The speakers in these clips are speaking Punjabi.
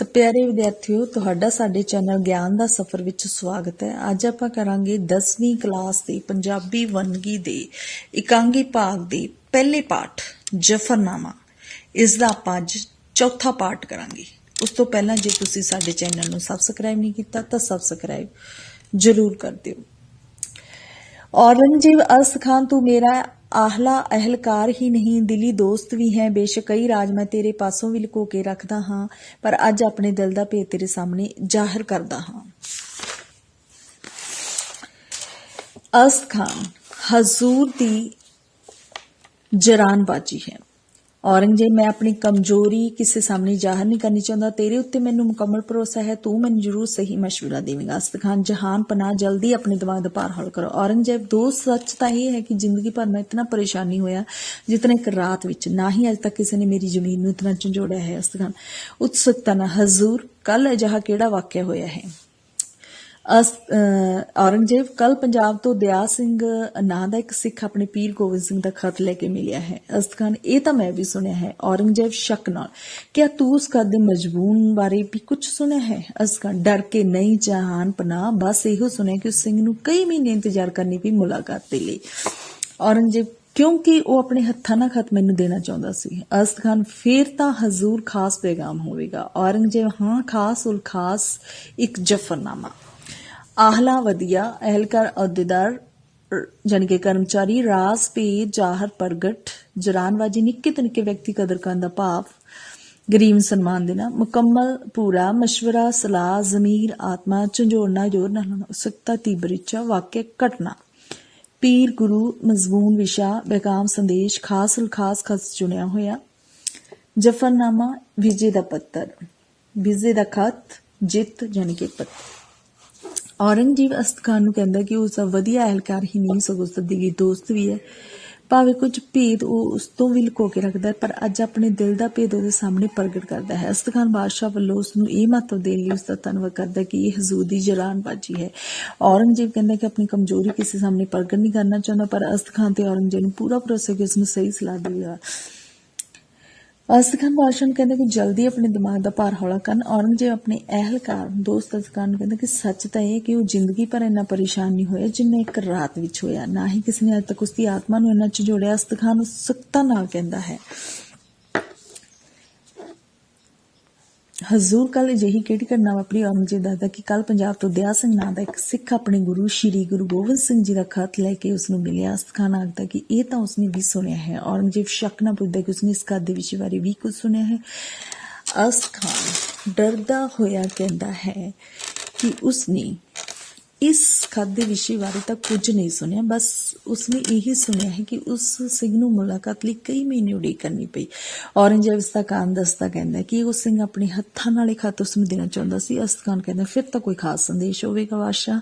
ਤਾਂ ਪਿਆਰੇ ਵਿਦਿਆਰਥੀਓ, ਤੁਹਾਡਾ ਸਾਡੇ ਚੈਨਲ ਗਿਆਨ ਦਾ ਸਫ਼ਰ ਵਿੱਚ ਸਵਾਗਤ ਹੈ। ਅੱਜ ਆਪਾਂ ਕਰਾਂਗੇ 10ਵੀਂ ਕਲਾਸ ਦੀ, ਪੰਜਾਬੀ ਵੰਨਗੀ ਦੇ, ਇਕਾਂਗੀ ਭਾਗ ਦੇ ਪਹਿਲੇ ਪਾਠ, ਜਫਰਨਾਮਾ। ਇਸ ਦਾ ਆਪਾਂ ਅੱਜ ਚੌਥਾ ਪਾਠ ਕਰਾਂਗੇ। ਉਸ ਤੋਂ ਪਹਿਲਾਂ ਜੇ ਤੁਸੀਂ ਸਾਡੇ ਚੈਨਲ ਨੂੰ ਸਬਸਕ੍ਰਾਈਬ ਨਹੀਂ ਕੀਤਾ, ਤਾਂ ਸਬਸਕ੍ਰਾਈਬ ਜ਼ਰੂਰ ਕਰ ਦਿਓ। ਔਰੰਗਜ਼ੇਬ ਅਰਸ ਖਾਨ, ਤੂੰ ਮੇਰਾ ਆਹਲਾ ਅਹਲਕਾਰ ਹੀ ਨਹੀਂ, ਦਿਲੀ ਦੋਸਤ ਵੀ ਹੈ। ਬੇਸ਼ੱਕ ਕਈ ਰਾਜ ਮੈਂ ਤੇਰੇ ਪਾਸੋਂ ਵੀ ਲੁਕੋ ਕੇ ਰੱਖਦਾ ਹਾਂ, ਪਰ ਅੱਜ ਆਪਣੇ ਦਿਲ ਦਾ ਭੇਤ ਤੇਰੇ ਸਾਹਮਣੇ ਜ਼ਾਹਿਰ ਕਰਦਾ ਹਾਂ। ਅਸ ਖਾਨ, ਹਜ਼ੂਰ ਦੀ ਜਰਾਨਬਾਜੀ ਹੈ। ਔਰੰਗਜ਼ੇਬ ਮੈਂ ਆਪਣੀ ਕਮਜ਼ੋਰੀ ਕਿਸੇ ਸਾਹਮਣੇ ਜ਼ਾਹਰ ਨਹੀਂ ਕਰਨੀ ਚਾਹੁੰਦਾ ਤੇਰੇ ਉੱਤੇ ਮੈਨੂੰ ਮੁਕੰਮਲ ਭਰੋਸਾ ਹੈ ਤੂੰ ਮੈਨੂੰ ਜ਼ਰੂਰ ਸਹੀ مشورہ ਦੇਵੇਂਗਾ ਅਸਤਖਾਨ ਜਹਾਨ ਪਨਾ ਜਲਦੀ ਆਪਣੇ ਦਿਮਾਗ ਦਾ ਭਾਰ ਹੌਲ ਕਰੋ ਔਰੰਗਜ਼ੇਬ ਦੋ ਸੱਚ ਤਾਂ ਇਹ ਹੈ ਕਿ ਜ਼ਿੰਦਗੀ ਭਰ ਮੈਂ ਇਤਨਾ ਪਰੇਸ਼ਾਨੀ ਹੋਇਆ ਜਿਤਨਾ ਇੱਕ ਰਾਤ ਵਿੱਚ ਨਾ ਹੀ ਅਜ ਤੱਕ ਕਿਸੇ ਨੇ ਮੇਰੀ ਜ਼ਮੀਨ ਨੂੰ ਇਤਨਾ ਝੰਜੋੜਿਆ ਹੈ ਅਸਤਖਾਨ ਉਤਸੁਕਤਾ ਨਾਲ ਹਜ਼ੂਰ ਕੱਲ ਅਜਿਹਾ ਕਿਹੜਾ ਵਾਕਿਆ ਹੋਇਆ ਹੈ ਅਸ ਅਹ ਔਰੰਗਜ਼ੇਬ ਕੱਲ ਪੰਜਾਬ ਤੋਂ ਦਿਆ ਸਿੰਘ ਨਾਂ ਦਾ ਇੱਕ ਸਿੱਖ ਆਪਣੇ ਪੀਰ ਗੋਬਿੰਦ ਸਿੰਘ ਦਾ ਖਤ ਲੈ ਕੇ ਮਿਲਿਆ ਹੈ। ਅਸਤ ਖਾਨ ਇਹ ਤਾਂ ਮੈਂ ਵੀ ਸੁਣਿਆ ਹੈ। ਔਰੰਗਜ਼ੇਬ ਸ਼ੱਕ ਨਾਲ, ਕਿਆ ਤੂੰ ਉਸ ਕਦ ਦੇ ਮਜਬੂਨ ਬਾਰੇ ਵੀ ਕੁਝ ਸੁਣਿਆ ਹੈ? ਅਸਤ ਖਾਨ ਡਰ ਕੇ ਨਹੀਂ ਜਹਾਨ ਪਨਾ, ਬਸ ਇਹੋ ਸੁਣਿਆ ਕਿ ਉਸ ਸਿੰਘ ਨੂੰ ਕਈ ਮਹੀਨੇ ਇੰਤਜ਼ਾਰ ਕਰਨੀ ਪਈ ਮੁਲਾਕਾਤ ਦੇ ਲਈ। ਔਰੰਗਜ਼ੇਬ, ਕਿਉਂਕਿ ਉਹ ਆਪਣੇ ਹੱਥਾਂ ਨਾਲ ਖਤ ਮੈਨੂੰ ਦੇਣਾ ਚਾਹੁੰਦਾ ਸੀ। ਅਸਤ ਖਾਨ ਫੇਰ ਤਾਂ ਹਜ਼ੂਰ ਖਾਸ ਪੈਗਾਮ ਹੋਵੇਗਾ। ਔਰੰਗਜ਼ੇਬ, ਹਾਂ, ਖਾਸ ਉਲ ਖਾਸ ਇੱਕ ਜਫਰਨਾਮਾ। ਆਹਲਾ ਵਧੀਆ ਅਹਿਲਕਾਰ ਅਹੁਦੇਦਾਰ ਜਾਣੀ ਕਿ ਕਰਮਚਾਰੀ ਰਾਸ ਪੇ ਜ਼ਾਹਰ ਪ੍ਰਗਟ ਜਰਾਨਵਾਜੀ ਨਿੱਕੇ ਤੋਂ ਨਿੱਕੇ ਵਿਅਕਤੀ ਕਦਰ ਕਰਨ ਦਾ ਭਾਵ ਗਰੀਬ ਸਨਮਾਨ ਦੇਣਾ ਮੁਕੰਮਲ ਪੂਰਾ مشورہ ਸਲਾਹ ਜ਼ਮੀਰ ਆਤਮਾ ਝੰਜੋੜਨਾ ਜੋਰ ਨਾਲ ਉਤਸੁਕਤਾ ਤੀਬਰ ਇੱਛਾ ਵਾਕਿਆ ਘਟਨਾ ਪੀਰ ਗੁਰੂ ਮਜ਼ਮੂਨ ਵਿਸ਼ਾ ਬੇਗਾਮ ਸੰਦੇਸ਼ ਖਾਸ ਉਲ ਖਾਸ ਖਸ ਚੁਣਿਆ ਹੋਇਆ ਜਫਰਨਾਮਾ ਵਿਜੇ ਦਾ ਪੱਤਰ ਵਿਜੇ ਦਾ ਖਤ ਜਿੱਤ ਜਾਣੀ ਕਿ ਪੱਤਰ ਔਰੰਗਜ਼ੇਬ ਅਸਤ ਖਾਨ ਨੂੰ ਕਹਿੰਦਾ ਕਿ ਉਸ ਦਾ ਵਧੀਆ ਅਹਿਲਕਾਰ ਹੀ ਨਹੀਂ, ਸਗੋਂ ਉਸ ਦੋਸਤ ਵੀ ਹੈ। ਭਾਵੇਂ ਕੁਝ ਭੇਦ ਉਹ ਉਸ ਤੋਂ ਵੀ ਲੁਕੋ ਕੇ ਰੱਖਦਾ ਪਰ ਅੱਜ ਆਪਣੇ ਦਿਲ ਦਾ ਭੇਦ ਉਹਦੇ ਸਾਹਮਣੇ ਪ੍ਰਗਟ ਕਰਦਾ ਹੈ। ਅਸਤ ਖਾਨ ਬਾਦਸ਼ਾਹ ਵੱਲੋਂ ਉਸ ਨੂੰ ਇਹ ਮਹੱਤਵ ਦੇਣ ਲਈ ਉਸ ਦਾ ਧੰਨਵਾਦ ਕਰਦਾ ਹੈ ਕਿ ਇਹ ਹਜ਼ੂਰ ਦੀ ਜਲਾਨਬਾਜ਼ੀ ਹੈ। ਔਰੰਗਜ਼ੇਬ ਕਹਿੰਦਾ ਕਿ ਆਪਣੀ ਕਮਜ਼ੋਰੀ ਕਿਸੇ ਸਾਹਮਣੇ ਪ੍ਰਗਟ ਨਹੀਂ ਕਰਨਾ ਚਾਹੁੰਦਾ, ਪਰ ਅਸਤ ਖਾਨ ਤੇ ਔਰੰਗਜ਼ੇਬ ਨੂੰ ਪੂਰਾ ਭਰੋਸਾ ਕਿ ਉਸ ਨੂੰ ਸਹੀ ਸਲਾਹ ਦੇਵੇਗਾ। ਅਸਤ ਖਾਨ ਬਾਦਸ਼ਾਹ ਨੂੰ ਕਹਿੰਦਾ ਕਿ ਜਲਦੀ ਆਪਣੇ ਦਿਮਾਗ ਦਾ ਭਾਰ ਹੌਲਾ ਕਰਨ। ਔਰੰਗਜ਼ੇਬ ਆਪਣੇ ਅਹਿਲਕਾਰ ਦੋਸਤ ਅਸਤਖਾਨ ਨੂੰ ਕਹਿੰਦਾ ਕਿ ਸੱਚ ਤਾਂ ਇਹ ਕਿ ਉਹ ਜ਼ਿੰਦਗੀ ਭਰ ਇੰਨਾ ਪਰੇਸ਼ਾਨ ਨਹੀਂ ਹੋਇਆ ਜਿੰਨਾ ਇੱਕ ਰਾਤ ਵਿੱਚ ਹੋਇਆ। ਨਾ ਹੀ ਕਿਸੇ ਨੇ ਅੱਜ ਤੱਕ ਉਸ ਦੀ ਆਤਮਾ ਨੂੰ ਇੰਨਾ ਝਿਜੋੜਿਆ। ਅਸਤ ਖਾਨ ਉਤਸੁਕਤਾ ਨਾਲ ਕਹਿੰਦਾ ਹੈ। ਹਜ਼ੂਰ ਕੱਲ ਅਜਿਹੀ ਕਿਹੜੀ ਘਟਨਾ ਵਾਪਰੀ? ਔਰੰਗਜ਼ੇਬ ਦੱਸਦਾ ਕਿ ਕੱਲ ਪੰਜਾਬ ਤੋਂ ਦਿਆ ਸਿੰਘ ਨਾਂ ਦਾ ਇੱਕ ਸਿੱਖ ਆਪਣੇ ਗੁਰੂ, ਸ਼੍ਰੀ ਗੁਰੂ ਗੋਬਿੰਦ ਸਿੰਘ ਜੀ ਦਾ ਖਤ ਲੈ ਕੇ ਉਸ ਨੂੰ ਮਿਲਿਆ। ਅਸਤ ਆਖਦਾ ਕਿ ਇਹ ਤਾਂ ਉਸਨੇ ਵੀ ਸੁਣਿਆ ਹੈ। ਔਰੰਗਜ਼ੇਬ ਸ਼ੱਕ ਨਾ ਪੁੱਛਦਾ ਕਿ ਉਸਨੇ ਇਸ ਖਤ ਦੇ ਵਿਸ਼ੇ ਬਾਰੇ ਵੀ ਕੁਝ ਸੁਣਿਆ ਹੈ? ਅਸਤ ਡਰਦਾ ਹੋਇਆ ਕਹਿੰਦਾ ਹੈ ਕਿ ਉਸਨੇ ਇਸ ਖਤ ਦੇ ਵਿਸ਼ੇ ਬਾਰੇ ਤਾਂ ਕੁਝ ਨਹੀਂ ਸੁਣਿਆ, ਬਸ ਉਸਨੇ ਇਹੀ ਸੁਣਿਆ ਹੈ ਕਿ ਉਸ ਸਿੰਘ ਨੂੰ ਮੁਲਾਕਾਤ ਲਈ ਕਈ ਮਹੀਨੇ ਉਡੀਕ ਕਰਨੀ ਪਈ। ਔਰੰਗਜ਼ੇਬ ਇਸ ਦਾ ਦੱਸਦਾ ਕਹਿੰਦਾ ਕਿ ਉਹ ਸਿੰਘ ਆਪਣੇ ਹੱਥਾਂ ਨਾਲ ਇਹ ਖਤ ਉਸ ਨੂੰ ਦੇਣਾ ਚਾਹੁੰਦਾ ਸੀ। ਅਸਤ ਕਹਿੰਦਾ, ਫਿਰ ਤਾਂ ਕੋਈ ਖਾਸ ਸੰਦੇਸ਼ ਹੋਵੇਗਾ, ਬਾਦਸ਼ਾਹ।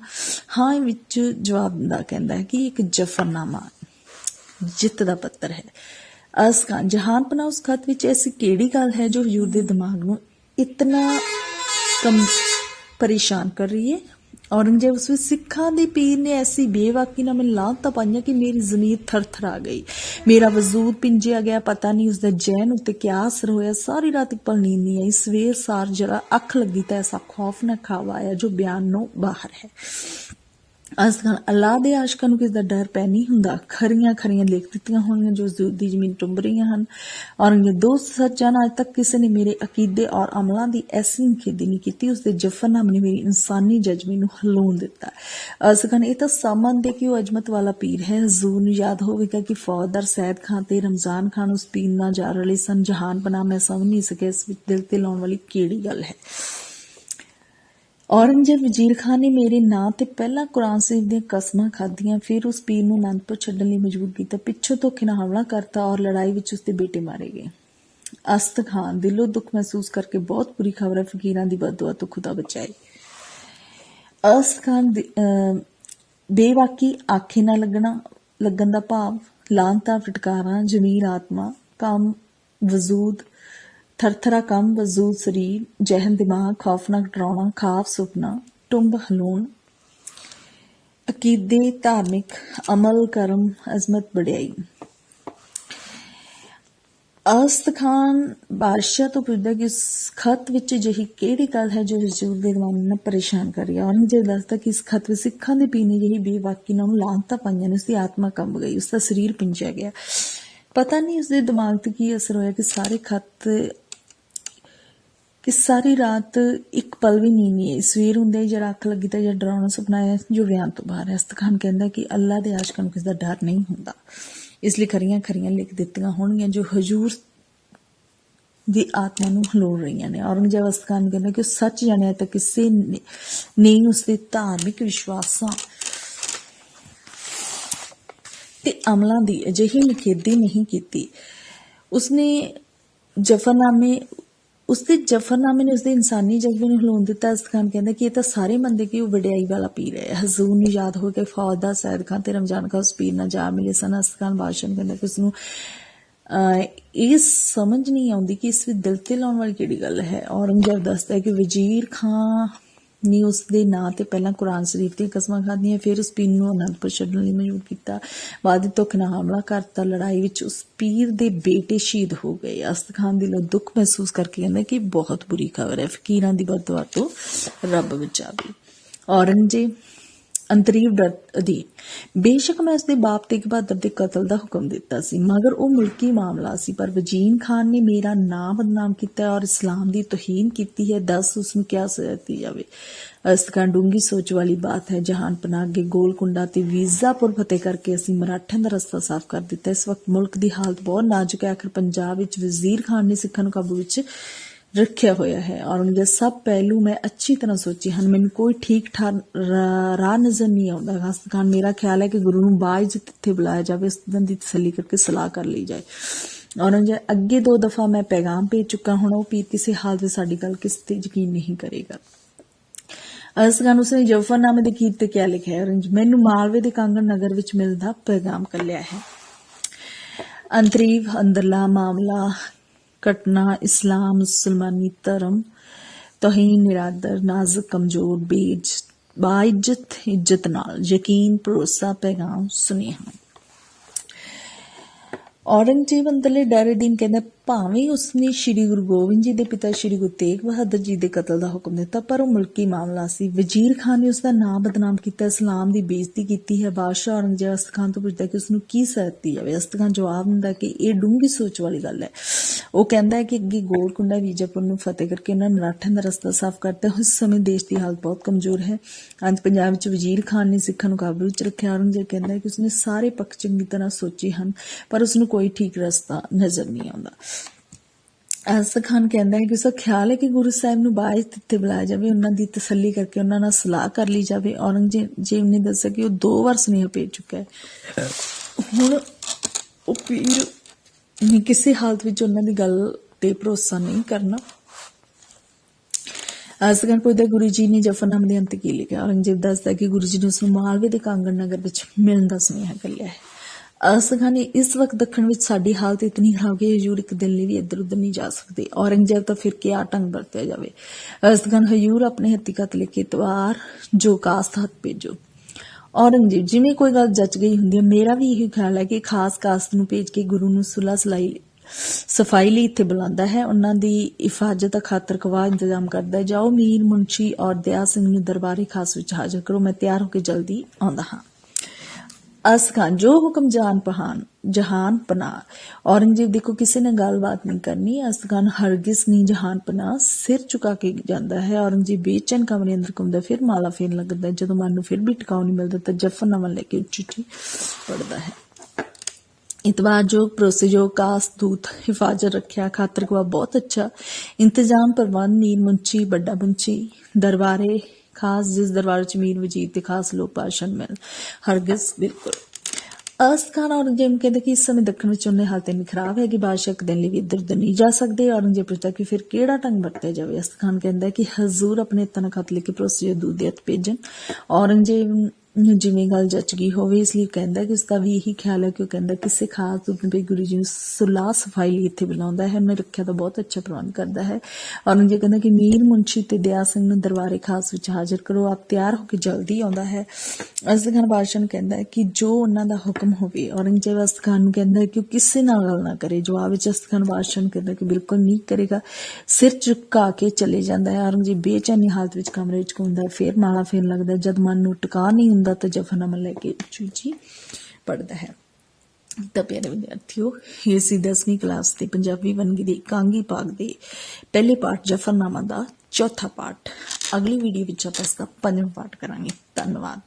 ਹਾਂ, ਇਹ ਵਿੱਚ ਜਵਾਬ ਦਿੰਦਾ ਕਹਿੰਦਾ ਹੈ ਕਿ ਇੱਕ ਜਫਰਨਾਮਾ ਜਿੱਤ ਦਾ ਪੱਤਰ ਹੈ। ਅਸਕਾਨ ਜਹਾਨਪਨਾ ਉਸ ਖਤ ਵਿੱਚ ਐਸੀ ਕਿਹੜੀ ਗੱਲ ਹੈ ਜੋ ਹਜ਼ੂਰ ਦੇ ਦਿਮਾਗ ਨੂੰ ਇਤਨਾ ਕਮ, ਪਰੇਸ਼ਾਨ ਕਰ ਰਹੀ ਹੈ? ਔਰੰਗਜ਼ੇਬ ਉਸ ਸਿੱਖਾਂ ਦੇ ਪੀਰ ਨੇ ਐਸੀ ਬੇਵਾਕੀ ਨਾਲ ਮੈਨੂੰ ਲਾਂਤਾਂ ਪਾਈਆਂ ਕਿ ਮੇਰੀ ਜ਼ਮੀਰ ਥਰਥਰਾ ਗਈ। ਮੇਰਾ ਵਜੂਦ ਪਿੰਜਿਆ ਗਿਆ, ਪਤਾ ਨਹੀਂ ਉਸ ਦਾ ਜੈਨ ਉੱਤੇ ਕਿਆ ਅਸਰ ਹੋਇਆ। ਸਾਰੀ ਰਾਤ ਇੱਕ ਪਲ ਨੀਂਦ ਨਹੀਂ ਆਈ। ਸਵੇਰ ਸਾਰ ਜਰਾ ਅੱਖ ਲੱਗੀ ਤਾਂ ਐਸਾ ਖੌਫ ਨਾ ਖਾਵਾ ਆਇਆ ਜੋ ਬਿਆਨ ਨੂੰ ਬਾਹਰ ਹੈ। ਅਸਗਨ ਅੱਲਾ ਦੇ ਆਸ਼ਕਾਂ ਨੂੰ ਕਿਸ ਦਾ ਡਰ ਪੈ ਨਹੀਂ ਹੁੰਦਾ। ਖਰੀਆਂ ਖਰੀਆਂ ਲਿਖ ਦਿੱਤੀਆਂ ਹੋਣਗੀਆਂ ਜੋ ਜ਼ੂਦ ਜ਼ਮੀਨ ਟੁੰਬ ਰਹੀਆਂ ਹਨ। ਔਰ ਇਹ ਦੋਸਤ ਸੱਚਾ ਅੱਜ ਤੱਕ ਕਿਸੇ ਨੇ ਮੇਰੇ ਅਕੀਦੇ ਔਰ ਅਮਲਾਂ ਦੀ ਐਸੀ ਨਿਖੇਧੀ ਨਹੀਂ ਕੀਤੀ। ਉਸ ਦੇ ਜਫਰਨਾਮ ਨੇ ਮੇਰੀ ਇਨਸਾਨੀ ਜਜ਼ਬੇ ਨੂੰ ਹਲੂਣ ਦਿੱਤਾ। ਅਸਗਨ ਇਹ ਤਾਂ ਸਾਮਨ ਦੇ ਕਿ ਉਹ ਅਜਮਤ ਵਾਲਾ ਪੀਰ ਹੈ। ਹਜ਼ੂਰ ਨੂੰ ਯਾਦ ਹੋਵੇਗਾ ਕਿ ਫੌਜਦਾਰ ਸੈਦ ਖਾਨ ਤੇ ਰਮਜ਼ਾਨ ਖਾਨ ਉਸ ਪੀਰ ਨਾਲ ਜਾ ਰਲੇ ਸਨ। ਜਹਾਨ ਬਣਾ ਮੈਂ ਸਮਝ ਨਹੀਂ ਸਕਿਆ ਇਸ ਵਿੱਚ ਦਿਲ ਤੇ ਲਾਉਣ ਵਾਲੀ ਕਿਹੜੀ ਗੱਲ ਹੈ। ਔਰੰਗਜ਼ੇਬ ਵਜ਼ੀਰ ਖਾਨ ਨੇ ਮੇਰੇ ਨਾਂ ਤੇ ਪਹਿਲਾਂ ਕੁਰਾਨ ਸ਼ਰੀਫ ਦੀਆਂ ਕਸਮਾਂ ਖਾਧੀਆਂ, ਫਿਰ ਉਸ ਪੀਰ ਨੂੰ ਅਨੰਦਪੁਰ ਛੱਡਣ ਲਈ ਮਜਬੂਰ ਕੀਤਾ। ਪਿੱਛੋਂ ਧੋਖੇ ਨਾਲ ਹਮਲਾ ਕਰਤਾ ਔਰ ਲੜਾਈ ਵਿੱਚ ਉਸ ਦੇ ਬੇਟੇ ਮਾਰੇ ਗਏ। ਅਸਤ ਖਾਨ, ਦਿਲੋਂ ਦੁੱਖ ਮਹਿਸੂਸ ਕਰਕੇ ਬਹੁਤ ਬੁਰੀ ਖਬਰ ਹੈ, ਫਕੀਰਾਂ ਦੀ ਬਦਦੁਆ ਤੋਂ ਖੁਦਾ ਬਚਾਏ। ਅਸਤ ਖਾਨ ਦੀ- ਬੇਵਾਕੀ ਆਖੇ ਨਾ ਲੱਗਣਾ, ਲੱਗਣ ਦਾ ਭਾਵ, ਲਾਂਤਾ, ਫਟਕਾਰਾਂ, ਜ਼ਮੀਰ ਆਤਮਾ, ਕੰਮ, ਵਜੂਦ ਥਰਥਰਾ ਕੰਮ ਵਜੂਦ ਸਰੀਰ, ਜਹਨ ਦਿਮਾਗ, ਖੌਫਨਾਕ ਡਰਾਉਣਾ, ਖਾਫ ਸੁਪਨਾ, ਟੁੰਬ ਹਲੂਣ। ਅਕੀਦੇ, ਧਾਰਮਿਕ, ਅਮਲ, ਕਰਮ, ਅਜ਼ਮਤ ਬੜਾਈ ਅਸਤ ਖਾਨ ਬਾਦਸ਼ਾਹ ਤੋਂ ਪੁੱਛਦਾ ਕਿ ਇਸ ਖਤ ਵਿੱਚ ਜਿਹੀ ਕਿਹੜੀ ਗੱਲ ਹੈ ਜੋ ਹਜ਼ੂਰ ਦੇ ਦਿਮਾਗ ਨੂੰ ਪਰੇਸ਼ਾਨ ਕਰ ਰਹੀ ਹੈ? ਔਰੰਗਜ਼ੇਬ ਦੱਸਦਾ ਕਿ ਇਸ ਖਤ ਵਿੱਚ ਸਿੱਖਾਂ ਦੇ ਪੀਣੇ ਜਿਹੀ ਬੇਵਾਕੀ ਨਾਲ ਉਹਨੂੰ ਲਾਂਤਾਂ ਪਾਈਆਂ ਨੇ, ਉਸਦੀ ਆਤਮਾ ਕੰਬ ਗਈ, ਉਸਦਾ ਸਰੀਰ ਪਿੰਜਿਆ ਗਿਆ। ਪਤਾ ਨਹੀਂ ਉਸਦੇ ਦਿਮਾਗ ਤੇ ਕੀ ਅਸਰ ਹੋਇਆ ਕਿ ਸਾਰੇ ਖਤ ਕਿ ਸਾਰੀ ਰਾਤ ਇੱਕ ਪਲ ਵੀ ਨੀਂਦ ਨਹੀਂ ਆਈ। ਸਵੇਰ ਹੁੰਦੇ ਹੀ ਜਦ ਅੱਖ ਲੱਗੀ ਤਾਂ ਜਦ ਡਰਾਉਣਾ ਸੁਪਨਾ ਆਇਆ, ਜੋ ਬਿਆਨ ਤੋਂ ਬਾਹਰ ਹੈ। ਅਸਤਖਾਨ ਕਹਿੰਦਾ ਕਿ ਅੱਲਾ ਦੇ ਆਸ਼ਕਾਂ ਨੂੰ ਕਿਸੇ ਦਾ ਡਰ ਨਹੀਂ ਹੁੰਦਾ। ਇਸ ਲਈ ਖਰੀਆਂ ਖਰੀਆਂ ਲਿਖ ਦਿੱਤੀਆਂ ਹੋਣਗੀਆਂ ਜੋ ਹਜੂਰ ਦੀ ਆਤਮਾ ਨੂੰ ਹਲੋੜ ਰਹੀਆਂ ਨੇ। ਔਰੰਗਜ਼ੇਬ ਅਸਤਖਾਨ ਕਹਿੰਦਾ ਕਿ ਉਹ ਸੱਚ ਜਾਣਿਆ ਤਾਂ ਕਿਸੇ ਨੇ ਨਹੀਂ ਉਸਦੇ ਧਾਰਮਿਕ ਵਿਸ਼ਵਾਸਾਂ ਤੇ ਅਮਲਾਂ ਦੀ ਅਜਿਹੀ ਨਿਖੇਧੀ ਨਹੀਂ ਕੀਤੀ। ਉਸਨੇ ਜਫਰਨਾਮੇ ਉਸਦੇ ਜਫਰਨਾਮੇ ਨੇ ਉਸਦੇ ਇਨਸਾਨੀ ਜਜ਼ਬੇ ਨੂੰ ਹਿਲਾਉਣ ਦਿੱਤਾ। ਅਸਤਖਾਨ ਕਹਿੰਦਾ ਕਿ ਇਹ ਤਾਂ ਸਾਰੇ ਮੰਨਦੇ ਕਿ ਉਹ ਵਡਿਆਈ ਵਾਲਾ ਪੀਰ ਹੈ। ਹਜ਼ੂਰ ਨੂੰ ਯਾਦ ਹੋ ਕੇ ਫੌਜ ਦਾ ਸੈਦ ਖਾਨ ਤੇ ਰਮਜ਼ਾਨ ਖਾਨ ਉਸ ਪੀਰ ਨਾਲ ਜਾ ਮਿਲੇ ਸਨ। ਅਸਤਖਾਨ ਬਾਦਸ਼ਾਹ ਕਹਿੰਦਾ ਕਿ ਉਸਨੂੰ ਅਹ, ਇਹ ਸਮਝ ਨਹੀਂ ਆਉਂਦੀ ਕਿ ਇਸ ਵਿੱਚ ਦਿਲ ਤੇ ਲਾਉਣ ਵਾਲੀ ਕਿਹੜੀ ਗੱਲ ਹੈ। ਔਰੰਗਜ਼ੇਬ ਦੱਸਦਾ ਹੈ ਕਿ ਵਜ਼ੀਰ ਖਾਨ ਨੇ ਉਸ ਦੇ ਨਾਂ ਤੇ ਪਹਿਲਾਂ ਕੁਰਾਨ ਸ਼ਰੀਫ ਦੀਆਂ ਕਸਮਾਂ ਖਾਧੀਆਂ, ਫਿਰ ਉਸ ਪੀਰ ਨੂੰ ਅਨੰਦਪੁਰ ਛੱਡਣ ਲਈ ਮਜਬੂਰ ਕੀਤਾ। ਬਾਅਦ ਵਿੱਚ ਧੋਖੇ ਨਾਲ ਹਮਲਾ ਕਰਤਾ। ਲੜਾਈ ਵਿੱਚ ਉਸ ਪੀਰ ਦੇ ਬੇਟੇ ਸ਼ਹੀਦ ਹੋ ਗਏ। ਅਸਤ ਖਾਨ ਦਿਲੋਂ ਦੁੱਖ ਮਹਿਸੂਸ ਕਰਕੇ ਕਹਿੰਦਾ ਕਿ ਬਹੁਤ ਬੁਰੀ ਖਬਰ ਹੈ। ਫਕੀਰਾਂ ਦੀ ਬਦਦੁਆ ਤੋਂ ਰੱਬ ਬਚਾਵੇ ਔਰੰਗਜ਼ੇਬ ਅੰਤਰੀਵ ਡਰ ਅਧੀਨ ਬੇਸ਼ੱਕ ਮੈਂ ਉਸਦੇ ਬਾਪ ਤੇ ਬਹਾਦਰ ਦੇ ਕਤਲ ਦਾ ਹੁਕਮ ਦਿੱਤਾ ਸੀ, ਮਗਰ ਉਹ ਮੁਲਕੀ ਮਾਮਲਾ ਸੀ, ਪਰ ਵਜੀਨ ਖਾਨ ਨੇ ਮੇਰਾ ਨਾਮ ਬਦਨਾਮ ਕੀਤਾ ਔਰ ਇਸਲਾਮ ਦੀ ਤੋਹੀਨ ਕੀਤੀ ਹੈ, ਦੱਸ ਉਸ ਨੂੰ ਕਿਆ ਸਜ਼ਾ ਦਿੱਤੀ ਜਾਵੇ। ਅਸਤਕਾਨ ਡੂੰਗੀ ਸੋਚ ਵਾਲੀ ਬਾਤ ਹੈ ਜਹਾਨ ਪਨਾਹ ਗੋਲਕੁੰਡਾ ਤੇ ਵੀਜ਼ਾਪੁਰ ਫਤਿਹ ਕਰਕੇ ਅਸੀਂ ਮਰਾਠਿਆਂ ਦਾ ਰਸਤਾ ਸਾਫ਼ ਕਰ ਦਿੱਤਾ। ਇਸ ਵਕਤ ਮੁਲਕ ਦੀ ਹਾਲਤ ਬਹੁਤ ਨਾਜ਼ੁਕ ਹੈ। ਆਖਰ ਪੰਜਾਬ ਵਿੱਚ ਵਜ਼ੀਰ ਖਾਨ ਨੇ ਸਿੱਖਾਂ ਨੂੰ ਕਾਬੂ ਵਿੱਚ ਰੱਖਿਆ ਹੋਇਆ ਹੈ। ਔਰ ਉਹਨਾਂ ਦੇ ਸਭ ਪਹਿਲੂ ਮੈਂ ਅੱਛੀ ਤਰ੍ਹਾਂ ਸੋਚੇ ਹਨ। ਮੈਨੂੰ ਕੋਈ ਠੀਕ ਠਾਕ ਰਾਹ ਨਜ਼ਰ ਨਹੀਂ ਆਉਂਦਾ। ਹਸਤ ਖਾਨ ਮੇਰਾ ਖਿਆਲ ਹੈ ਕਿ ਗੁਰੂ ਨੂੰ ਬਾਇਜ਼ ਇੱਥੇ ਬੁਲਾਇਆ ਜਾਵੇ ਇਸ ਦਿਨ ਦੀ ਤਸੱਲੀ ਕਰਕੇ ਸਲਾਹ ਕਰ ਲਈ ਜਾਏ। ਔਰੰਗਜ਼ੇਬ ਅੱਗੇ ਦੋ ਦਫਾ ਮੈਂ ਪੈਗਾਮ ਭੇਜ ਚੁੱਕਾ ਹੁਣ, ਉਹ ਪੀਰ ਕਿਸੇ ਹਾਲ ਵਿੱਚ ਸਾਡੀ ਗੱਲ ਕਿਸ ਤੇ ਯਕੀਨ ਨਹੀਂ ਕਰੇਗਾ। ਅਸਗਨ ਉਸਨੇ ਜਫਰਨਾਮੇ ਦੇ ਕੀਤ ਤੇ ਕਿਆ ਲਿਖਿਆ ਹੈ? ਔਰੰਗਜ਼ੇਬ ਮੈਨੂੰ ਮਾਲਵੇ ਦੇ ਕਾਂਗੜ ਨਗਰ ਵਿੱਚ ਮਿਲਦਾ ਪੈਗਾਮ ਕੱਲਿਆ ਹੈ। ਅੰਤਰੀਵ ਅੰਦਰਲਾ ਮਾਮਲਾ ਘਟਨਾ ਇਸਲਾਮ ਮੁਸਲਮਾਨੀ ਧਰਮ, ਤੋਹੀਨ, ਨਿਰਾਦਰ, ਨਾਜ਼ੁਕ, ਕਮਜ਼ੋਰ ਬੇਜ ਬਾਇਜਤ, ਇੱਜ਼ਤ ਨਾਲ ਯਕੀਨ, ਭਰੋਸਾ, ਪੈਗਾਮ ਸੁਨੇਹਾ। ਔਰੰਗਜ਼ੇਬ ਅੰਦਰਲੇ ਡਰਦੀਨ ਕਹਿੰਦਾ, ਭਾਵੇਂ ਉਸਨੇ ਸ੍ਰੀ ਗੁਰੂ ਗੋਬਿੰਦ ਜੀ ਦੇ ਪਿਤਾ ਸ੍ਰੀ ਗੁਰੂ ਤੇਗ ਬਹਾਦਰ ਜੀ ਦੇ ਕਤਲ ਦਾ ਹੁਕਮ ਦਿੱਤਾ, ਪਰ ਉਹ ਮੁਲਕੀ ਮਾਮਲਾ ਸੀ। ਵਜ਼ੀਰ ਖਾਨ ਨੇ ਉਸ ਦਾ ਨਾਮ ਬਦਨਾਮ ਕੀਤਾ, ਇਸਲਾਮ ਦੀ ਬੇਇੱਜ਼ਤੀ ਕੀਤੀ ਹੈ। ਬਾਦਸ਼ਾਹ ਔਰੰਗਜ਼ੇਬ ਅਸਤ ਖਾਨ ਤੋਂ ਪੁੱਛਦਾ ਕਿ ਉਸ ਨੂੰ ਕੀ ਸਜ਼ਾ ਜਾਵੇ? ਅਸਤ ਖਾਨ ਜਵਾਬ ਦਿੰਦਾ ਕਿ ਇਹ ਡੂੰਘੀ ਸੋਚ ਵਾਲੀ ਗੱਲ ਹੈ। ਉਹ ਕਹਿੰਦਾ ਹੈ ਕਿ ਅੱਗੇ ਗੋਲਕੁੰਡਾ ਵੀਜਾਪੁਰ ਨੂੰ ਫਤਿਹ ਕਰਕੇ ਉਹਨਾਂ ਮਰਾਠਿਆਂ ਦਾ ਰਸਤਾ ਸਾਫ਼ ਕਰਤਾ ਉਸ ਸਮੇਂ ਦੇਸ਼ ਦੀ ਹਾਲਤ ਬਹੁਤ ਕਮਜ਼ੋਰ ਹੈ। ਅੰਤ ਪੰਜਾਬ ਵਿੱਚ ਵਜ਼ੀਰ ਖਾਨ ਨੇ ਸਿੱਖਾਂ ਨੂੰ ਕਾਬੂ ਵਿੱਚ ਰੱਖਿਆ। ਔਰੰਗਜ਼ੇਬ ਕਹਿੰਦਾ ਹੈ ਕਿ ਉਸਨੇ ਸਾਰੇ ਪੱਖ ਚੰਗੀ ਤਰ੍ਹਾਂ ਸੋਚੇ ਹਨ, ਪਰ ਉਸ ਨੂੰ ਕੋਈ ਠੀਕ ਰਸਤਾ ਨਜ਼ਰ ਨਹੀਂ ਆਉਂਦਾ। ਅਸਦ ਖਾਨ ਕਹਿੰਦਾ ਹੈ ਕਿ ਉਸਦਾ ਖਿਆਲ ਹੈ ਕਿ ਗੁਰੂ ਸਾਹਿਬ ਨੂੰ ਬਾਅਦ ਇੱਥੇ ਬੁਲਾਇਆ ਜਾਵੇ, ਉਹਨਾਂ ਦੀ ਤਸੱਲੀ ਕਰਕੇ ਉਹਨਾਂ ਨਾਲ ਸਲਾਹ ਕਰ ਲਈ ਜਾਵੇ। ਔਰੰਗਜ਼ੇਬ ਨੇ ਦੱਸਿਆ ਕਿ ਉਹ ਦੋ ਵਾਰ ਸੁਨੇਹਾ ਭੇਜ ਚੁੱਕਾ ਹੈ। ਹੁਣ ਉਹ ਪੀਰ ਨੇ ਕਿਸੇ ਹਾਲਤ ਵਿੱਚ ਉਹਨਾਂ ਦੀ ਗੱਲ ਤੇ ਭਰੋਸਾ ਨਹੀਂ ਕਰਨਾ। ਅਸਗਨ ਪੁੱਛਦਾ, ਗੁਰੂ ਜੀ ਨੇ ਜਫਰਨਾਮੇ ਦੇ ਅੰਤ ਕੀ ਲਿਖਿਆ? ਔਰੰਗਜ਼ੇਬ ਦੱਸਦਾ ਕਿ ਗੁਰੂ ਜੀ ਨੇ ਉਸ ਨੂੰ ਮਾਲਵੇ ਦੇ ਕਾਂਗੜ ਨਗਰ ਵਿੱਚ ਮਿਲਣ ਦਾ ਸੁਨੇਹਾ ਕੱਲਿਆ ਹੈ। ਅਸਗਨ ਨੇ ਇਸ ਵਕਤ ਦੱਖਣ ਵਿੱਚ ਸਾਡੀ ਹਾਲਤ ਇਤਨੀ ਖਰਾਬ ਕਿ ਹਜੂਰ ਇੱਕ ਦਿਨ ਲਈ ਵੀ ਇੱਧਰ ਉੱਧਰ ਨਹੀਂ ਜਾ ਸਕਦੇ। ਔਰੰਗਜ਼ੇਬ ਤਾਂ ਫਿਰ ਕਿਆ ਢੰਗ ਵਰਤਿਆ ਜਾਵੇ। ਅਸਗਨ ਹਜੂਰ ਆਪਣੇ ਹੱਥੀ ਖਤ ਲਿਖ ਕੇ ਤਵਾਰ ਜੋ ਕਾਸਤ ਹੱਥ ਭੇਜੋ। ਔਰੰਗਜ਼ੇਬ, ਜਿਵੇਂ ਕੋਈ ਗੱਲ ਜੱਜ ਗਈ ਹੁੰਦੀ ਹੈ, ਮੇਰਾ ਵੀ ਇਹੀ ਖਿਆਲ ਹੈ ਕਿ ਖਾਸ ਕਾਸਤ ਨੂੰ ਭੇਜ ਕੇ ਗੁਰੂ ਨੂੰ ਸੁਲਾ ਸਲਾਈ, ਸਫ਼ਾਈ ਲਈ ਇੱਥੇ ਬੁਲਾਉਂਦਾ ਹੈ। ਉਹਨਾਂ ਦੀ ਹਿਫਾਜ਼ਤ ਦਾ ਖਾਤਰ ਕਵਾ ਇੰਤਜ਼ਾਮ ਕਰਦਾ ਜਾਓ ਮੀਰ ਮੁੰਸ਼ੀ ਔਰ ਦਇਆ ਸਿੰਘ ਨੂੰ ਦਰਬਾਰੀ ਖਾਸ ਵਿੱਚ ਹਾਜ਼ਰ ਕਰੋ। ਮੈਂ ਤਿਆਰ ਹੋ ਕੇ ਜਲਦੀ ਆਉਂਦਾ ਹਾਂ। ਅਸਖਾਨ ਜੋ ਹੁਕਮ ਜਾਨ ਪਹਾਨ, ਜਹਾਨ ਪਨਾ ਔਰੰਗਜ਼ੇਬ ਦੇਖੋ, ਕਿਸੇ ਨਾਲ ਗੱਲਬਾਤ ਨਹੀਂ ਕਰਨੀ ਅਸਖਾਨ ਹਰਗਿਜ਼ ਨਹੀਂ ਜਹਾਨ ਪਨਾ ਸਿਰ ਝੁਕਾ ਕੇ ਜਾਂਦਾ ਹੈ। ਔਰੰਗਜ਼ੇਬ ਬੇਚੈਨ ਕਮਰੇ ਅੰਦਰ ਘੁੰਮਦਾ, ਫਿਰ ਮਾਲਾ ਫੇਰਨ ਲੱਗਦਾ, ਜਦੋਂ ਮਨ ਨੂੰ ਫਿਰ ਵੀ ਟਿਕਾਉ ਨਹੀਂ ਮਿਲਦਾ, ਤਾਂ ਜਫਰਨਾਮਾ ਲੈ ਕੇ ਉੱਚੀ ਉੱਚੀ ਪੜਦਾ ਹੈ। ਇਤਵਾਰਯੋਗ ਭਰੋਸੇਯੋਗ ਕਾਸ ਦੂਤ, ਹਿਫਾਜ਼ਤ ਰੱਖਿਆ, ਖਾਤਰ ਕਵਾ ਬਹੁਤ ਅੱਛਾ। ਇੰਤਜ਼ਾਮ ਪ੍ਰਬੰਧ ਨੀਰ ਮੁੰਚੀ, ਵੱਡਾ ਮੁੰਚੀ, ਦਰਬਾਰੇ ਖਾਸ ਜਿਸ ਦਰਬਾਰ ਚ ਮੀਰ ਵਜੀਦ ਤੇ ਖਾਸ ਲੋਕ ਭਾਸ਼ਣ ਮਿਲ ਹਰਗਿਜ਼ ਬਿਲਕੁਲ। ਅਸਥਾਨ ਔਰੰਗਜ਼ੇਬ ਕਹਿੰਦੇ ਕਿ ਇਸ ਸਮੇਂ ਦੱਖਣ ਵਿੱਚ ਉਹਨੇ ਹਾਲਤ ਇੰਨੀ ਖਰਾਬ ਹੈ ਕਿ ਬਾਦਸ਼ਾਹ ਇੱਕ ਲਈ ਵੀ ਇੱਧਰ ਉੱਧਰ ਨਹੀਂ ਜਾ ਸਕਦੇ। ਔਰੰਗਜ਼ੇਬ ਪੁੱਛਦਾ ਕਿ ਫਿਰ ਕਿਹੜਾ ਢੰਗ ਵਰਤਿਆ ਜਾਵੇ? ਅਸਥਾਨ ਕਹਿੰਦਾ ਕਿ ਹਜ਼ੂਰ ਆਪਣੇ ਤਨ ਖਤ ਲਿਖ ਕੇ ਭਰੋਸੇ ਦੂਤ ਦੇ ਹੱਥ ਭੇਜਣ। ਔਰੰਗਜ਼ੇਬ ਜਿਵੇਂ ਗੱਲ ਜੱਚ ਗਈ ਹੋਵੇ, ਇਸ ਲਈ ਕਹਿੰਦਾ ਕਿ ਉਸ ਦਾ ਵੀ ਇਹੀ ਖਿਆਲ ਹੈ ਕਿ ਉਹ ਕਹਿੰਦਾ ਕਿਸੇ ਖਾਸ ਦੁੱਖ ਵੀ ਗੁਰੂ ਜੀ ਨੂੰ ਸੁਲਾਹ ਸਫ਼ਾਈ ਲਈ ਇੱਥੇ ਬੁਲਾਉਂਦਾ ਹੈ ਉਹਨੇ ਰੱਖਿਆ ਤਾਂ ਬਹੁਤ ਅੱਛਾ ਪ੍ਰਬੰਧ ਕਰਦਾ ਹੈ। ਔਰੰਗਜ਼ੇਬ ਕਹਿੰਦਾ ਕਿ ਮੀਰ ਮੁੰਸ਼ੀ ਤੇ ਦਿਆ ਸਿੰਘ ਨੂੰ ਦਰਬਾਰੇ ਖਾਸ ਵਿੱਚ ਹਾਜ਼ਰ ਕਰੋ, ਆਪ ਤਿਆਰ ਹੋ ਕੇ ਜਲਦੀ ਆਉਂਦਾ ਹੈ। ਅਸਦ ਖਾਨ ਬਾਦਸ਼ਾਹ ਨੂੰ ਕਹਿੰਦਾ ਹੈ ਕਿ ਜੋ ਉਹਨਾਂ ਦਾ ਹੁਕਮ ਹੋਵੇ, ਔਰੰਗਜ਼ੇਬ ਅਸਦ ਖਾਨ ਨੂੰ ਕਹਿੰਦਾ ਹੈ ਕਿ ਉਹ ਕਿਸੇ ਨਾਲ ਗੱਲ ਨਾ ਕਰੇ। ਜਵਾਬ ਵਿੱਚ ਅਸਦ ਖਾਨ ਬਾਦਸ਼ਾਹ ਨੂੰ ਕਹਿੰਦਾ ਕਿ ਬਿਲਕੁਲ ਨਹੀਂ ਕਰੇਗਾ। ਸਿਰ ਝੁਕਾ ਕੇ ਚਲੇ ਜਾਂਦਾ ਹੈ। ਔਰੰਗਜ਼ੇਬ ਬੇਚੈਨੀ ਹਾਲਤ ਵਿੱਚ ਕਮਰੇ ਵਿੱਚ ਘੁੰਮਦਾ ਹੈ, ਫਿਰ ਮਾਲਾ ਫੇਰ ਲੱਗਦਾ ਜਦ ਮਨ ਨੂੰ ਟਿਕਾ ਨਹੀਂ ਹੁੰਦਾ ਤਾਂ ਜਫਰਨਾਮਾ ਲੈ ਕੇ ਚੂਚੀ ਪੜਦਾ ਹੈ। ਤਾਂ ਪਿਆਰੇ ਵਿਦਿਆਰਥੀਓ, ਇਹ ਸੀ 10ਵੀਂ ਕਲਾਸ ਦੇ ਪੰਜਾਬੀ ਵੰਨਗੀ ਦੇ ਇਕਾਂਗੀ ਭਾਗ ਦੇ ਪਹਿਲੇ ਪਾਠ ਜਫਰਨਾਮਾ ਦਾ ਚੌਥਾ ਪਾਠ। ਅਗਲੀ ਵੀਡੀਓ ਵਿੱਚ ਆਪਾਂ ਇਸ ਦਾ ਪੰਜਵਾਂ ਪਾਠ ਕਰਾਂਗੇ। ਧੰਨਵਾਦ।